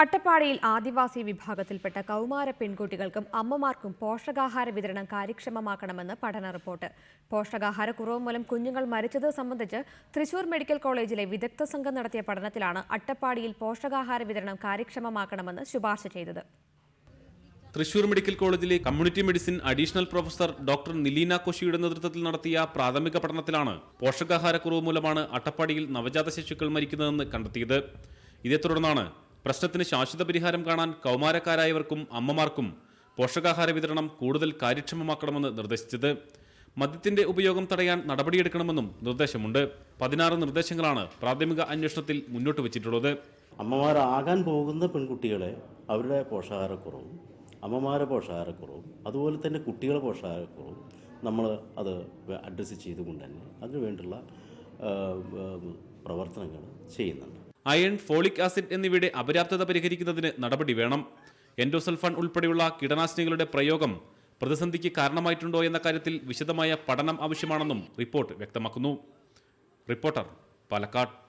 അട്ടപ്പാടിയിൽ ആദിവാസി വിഭാഗത്തിൽപ്പെട്ട കൗമാര പെൺകുട്ടികൾക്കും അമ്മമാർക്കും പോഷകാഹാര വിതരണം കാര്യക്ഷമമാക്കണമെന്ന് പഠന റിപ്പോർട്ട്. പോഷകാഹാര കുറവ് മൂലം കുഞ്ഞുങ്ങൾ മരിച്ചത് സംബന്ധിച്ച് തൃശൂർ മെഡിക്കൽ കോളേജിലെ വിദഗ്ധ സംഘം നടത്തിയ പഠനത്തിലാണ് അട്ടപ്പാടിയിൽ പോഷകാഹാര വിതരണം കാര്യക്ഷമമാക്കണമെന്ന് ശുപാർശ ചെയ്തത്. തൃശൂർ മെഡിക്കൽ കോളേജിലെ community medicine additional professor doctor Nileena കോശിയുടെ നേതൃത്വത്തിൽ നടത്തിയ പ്രാഥമിക പഠനത്തിലാണ് പോഷകാഹാരക്കുറവ് മൂലമാണ് അട്ടപ്പാടിയിൽ നവജാത ശിശുക്കൾ മരിക്കുന്നതെന്ന് കണ്ടെത്തിയത്. ഇതേ തുടർന്നാണ് പ്രശ്നത്തിന് ശാശ്വത പരിഹാരം കാണാൻ കൗമാരക്കാരായവർക്കും അമ്മമാർക്കും പോഷകാഹാര വിതരണം കൂടുതൽ കാര്യക്ഷമമാക്കണമെന്ന് നിർദ്ദേശിച്ചത്. മദ്യത്തിന്റെ ഉപയോഗം തടയാൻ നടപടിയെടുക്കണമെന്നും നിർദ്ദേശമുണ്ട്. പതിനാറ് നിർദ്ദേശങ്ങളാണ് പ്രാഥമിക അന്വേഷണത്തിൽ മുന്നോട്ട് വച്ചിട്ടുള്ളത്. അമ്മമാരാകാൻ പോകുന്ന പെൺകുട്ടികളെ അവരുടെ പോഷകാഹാരക്കുറവും അമ്മമാരെ പോഷകാഹാരക്കുറവും അതുപോലെ തന്നെ കുട്ടികളെ പോഷകാഹാരക്കുറവും നമ്മൾ അത് അഡ്രസ്സ് ചെയ്തുകൊണ്ട് തന്നെ അതിനുവേണ്ടിയുള്ള പ്രവർത്തനങ്ങൾ ചെയ്യുന്നുണ്ട്. അയൺ ഫോളിക് ആസിഡ് എന്നിവയുടെ അപര്യാപ്തത പരിഹരിക്കുന്നതിന് നടപടി വേണം. എൻഡോസൾഫാൻ ഉൾപ്പെടെയുള്ള കീടനാശിനികളുടെ പ്രയോഗം പ്രതിസന്ധിക്ക് കാരണമായിട്ടുണ്ടോ എന്ന കാര്യത്തിൽ വിശദമായ പഠനം ആവശ്യമാണെന്നും റിപ്പോർട്ട് വ്യക്തമാക്കുന്നു. റിപ്പോർട്ടർ പാലക്കാട്.